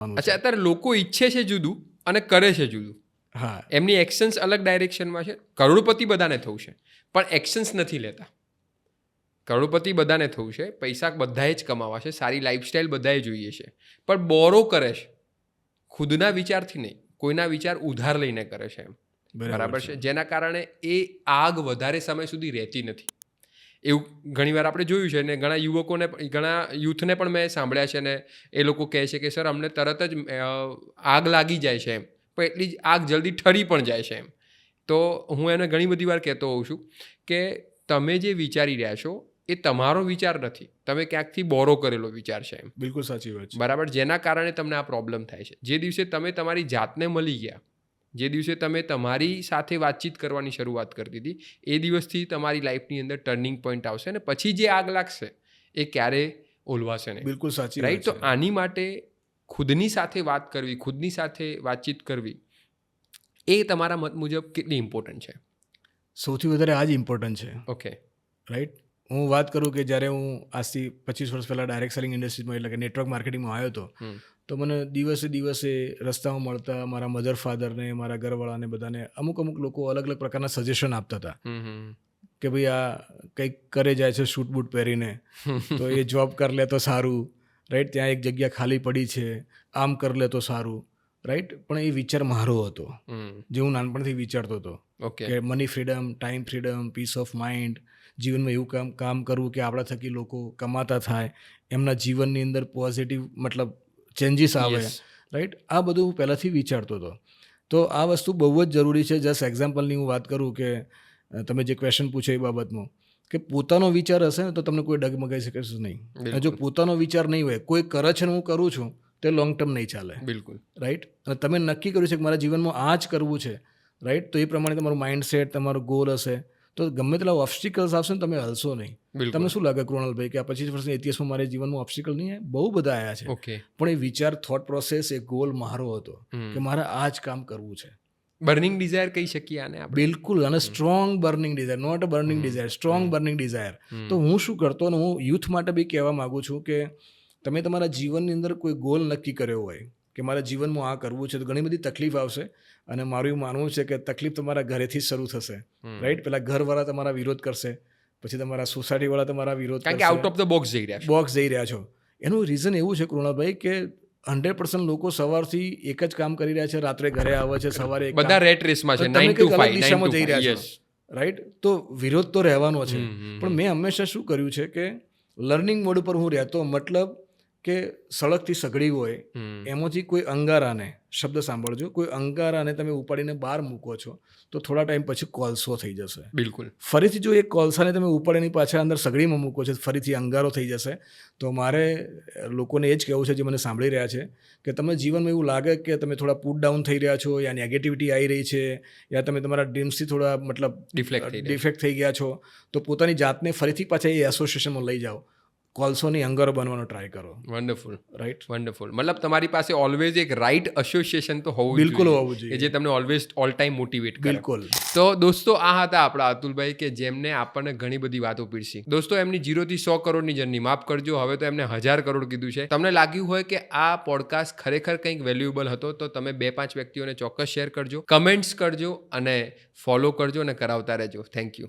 અચ્છા અત્યારે લોકો ઈચ્છે છે જુદું અને કરે છે જુદું. હા. એમની એક્શન્સ અલગ ડાયરેક્શનમાં છે. કરોડપતિ બધાને થવું છે. પણ એક્શન્સ નથી લેતા. કરોડપતિ બધાને થવું છે. પૈસા બધાએ જ કમાવા છે. સારી લાઈફસ્ટાઈલ બધાએ જોઈએ છે. પણ બોરો કરે છે. ખુદના વિચારથી નહીં. કોઈના વિચાર ઉધાર લઈને કરે છે એમ. બરાબર છે. જેના કારણે એ આગ વધારે સમય સુધી રહેતી નથી. એવું ઘણીવાર આપણે જોયું છે ને ઘણા યુવકોને ઘણા યુથને પણ મેં સાંભળ્યા છે ને એ લોકો કહે છે કે સર અમને તરત જ આગ લાગી જાય છે એમ. પણ એટલી જ આગ જલ્દી ઠરી પણ જાય છે એમ. તો હું એને ઘણી બધી વાર કહેતો હોઉં છું કે તમે જે વિચારી રહ્યા છો એ તમારો વિચાર નથી. તમે ક્યાંકથી બોરો કરેલો વિચાર છે એમ. બિલકુલ સાચી વાત બરાબર? જેના કારણે તમને આ પ્રોબ્લેમ થાય છે. જે દિવસે તમે તમારી જાતને મળી ગયા જે દિવસે તમે તમારી સાથે વાતચીત કરવાની શરૂઆત કરી દીધી એ દિવસથી તમારી લાઈફની અંદર ટર્નિંગ પોઈન્ટ આવશે અને પછી જે આગ લાગશે એ ક્યારે ઓલવાશે નહીં. બિલકુલ સાચી રાઈટ? તો આની માટે ખુદની સાથે વાત કરવી ખુદની સાથે વાતચીત કરવી એ તમારા મત મુજબ કેટલી ઇમ્પોર્ટન્ટ છે? સૌથી વધારે આ જ ઇમ્પોર્ટન્ટ છે. Okay right? હું વાત કરું કે જ્યારે હું આજથી પચીસ વર્ષ પહેલાં ડાયરેક્ટ સેલિંગ ઇન્ડસ્ટ્રીમાં એટલે કે નેટવર્ક માર્કેટિંગમાં આવ્યો હતો તો મને દિવસે દિવસે રસ્તામાં મળતા મારા મધર ફાધરને મારા ઘરવાળાને બધાને અમુક અમુક લોકો અલગ અલગ પ્રકારના સજેશન આપતા હતા. કે ભાઈ આ કંઈક કરે જાય છે શૂટ બૂટ પહેરીને તો એ જોબ કરી લે તો સારું રાઈટ ત્યાં એક જગ્યા ખાલી પડી છે આમ કરી લે તો સારું. રાઈટ પણ એ વિચાર મારો હતો. જે હું નાનપણથી વિચારતો હતો. કે money freedom time freedom peace of mind જીવનમાં એવું કામ કામ કરવું કે આપણા થકી લોકો કમાતા થાય એમના જીવનની અંદર પોઝિટિવ મતલબ ચેન્જીસ આવે. રાઈટ આ બધું હું પહેલાંથી વિચારતો હતો. તો આ વસ્તુ બહુ જ જરૂરી છે. જસ્ટ એક્ઝામ્પલની હું વાત કરું કે તમે જે ક્વેશ્ચન પૂછો એ બાબતમાં કે પોતાનો વિચાર હશે ને તો તમને કોઈ ડગમગાઈ શકે નહીં. જો પોતાનો વિચાર નહીં હોય કોઈ કરે છે ને હું કરું છું તે લોંગ ટર્મ નહીં ચાલે. બિલકુલ. રાઈટ અને તમે નક્કી કર્યું છે કે મારા જીવનમાં આ જ કરવું છે. રાઈટ તો એ પ્રમાણે તમારું માઇન્ડસેટ તમારો ગોલ હશે. તો ગમે તેટલા ઓબ્સ્ટિકલ્સ આવશે ને તમે હલશો નહીં. તમને શું લાગે કૃણાલભાઈ કે આ પચીસ વર્ષની ઇતિહાસમાં મારા જીવનમાં ઓબ્સ્ટિકલ નહીં બહુ બધા આવ્યા છે. ઓકે પણ એ વિચાર થોટ પ્રોસેસ એ ગોલ મારો હતો કે મારે આ જ કામ કરવું છે. બર્નિંગ ડિઝાયર કહી શકીએ આને આપણે? બિલકુલ. અને strong burning desire not a burning desire strong burning desire તો હું શું કરતો અને હું યુથ માટે બી કહેવા માગું છું કે તમે તમારા જીવનની અંદર કોઈ ગોલ નક્કી કર્યો હોય કે મારા જીવનમાં આ કરવું છે તો ઘણી બધી તકલીફ આવશે. અને મારું એવું માનવું છે કે તકલીફ તમારા ઘરેથી શરૂ થશે. રાઈટ પેલા ઘરવાળા તમારા વિરોધ કરશે પછી તમારા સોસાયટીવાળા તમારા વિરોધ કારણ કે આઉટ ઓફ ધ બોક્સ જઈ રહ્યા બોક્સ જઈ રહ્યા છો. એનું રીઝન એવું છે કૃણાભાઈ કે હંડ્રેડ પર્સન્ટ લોકો સવારથી એક જ કામ કરી રહ્યા છે રાત્રે ઘરે આવે છે સવારે બધા રેટ રેસમાં છે દિશામાં જઈ રહ્યા છો. રાઈટ તો વિરોધ તો રહેવાનો છે. પણ મેં હંમેશા શું કર્યું છે કે લર્નિંગ મોડ ઉપર હું રહેતો મતલબ કે સળગથી સગડી હોય એમાંથી કોઈ અંગારાને શબ્દ સાંભળજો કોઈ અંગારાને તમે ઉપાડીને બહાર મૂકો છો તો થોડા ટાઈમ પછી કોલસો થઈ જશે. બિલકુલ. ફરીથી જો એ કોલસાને તમે ઉપાડીની પાછળ અંદર સગડીમાં મૂકો છો ફરીથી અંગારો થઈ જશે તો મારે લોકોને એ જ કહેવું છે જે મને સાંભળી રહ્યા છે કે તમે જીવનમાં એવું લાગે કે તમે થોડા પુટ ડાઉન થઈ રહ્યા છો યા નેગેટિવિટી આવી રહી છે યા તમે તમારા ડ્રીમ્સથી થોડા મતલબ ડિફેક્ટ ડિફેક્ટ થઈ ગયા છો તો પોતાની જાતને ફરીથી પાછા એ એસોસિએશનમાં લઈ જાઓ. કોલસોની અંગર બનવાનો ટ્રાય કરો. વન્ડરફુલ રાઈટ વન્ડરફુલ મતલબ તમારી પાસે ઓલવેઝ એક રાઈટ એસોસિએશન તો હોવું બિલકુલ હોવું જોઈએ. જે તમને ઓલવેઝ ઓલ ટાઈમ મોટિવેટ કરે. બિલકુલ. તો દોસ્તો આ હતા આપણા અતુલભાઈ કે જેમને આપણને ઘણી બધી વાતો પીરસી. દોસ્તો એમની જીરોથી સો કરોડની જર્ની માફ કરજો હવે તો એમને હજાર કરોડ કીધું છે. તમને લાગ્યું હોય કે આ પોડકાસ્ટ ખરેખર કંઈક વેલ્યુએબલ હતો તો તમે બે પાંચ વ્યક્તિઓને ચોક્કસ શેર કરજો કમેન્ટ્સ કરજો અને ફોલો કરજો અને કરાવતા રહેજો. Thank you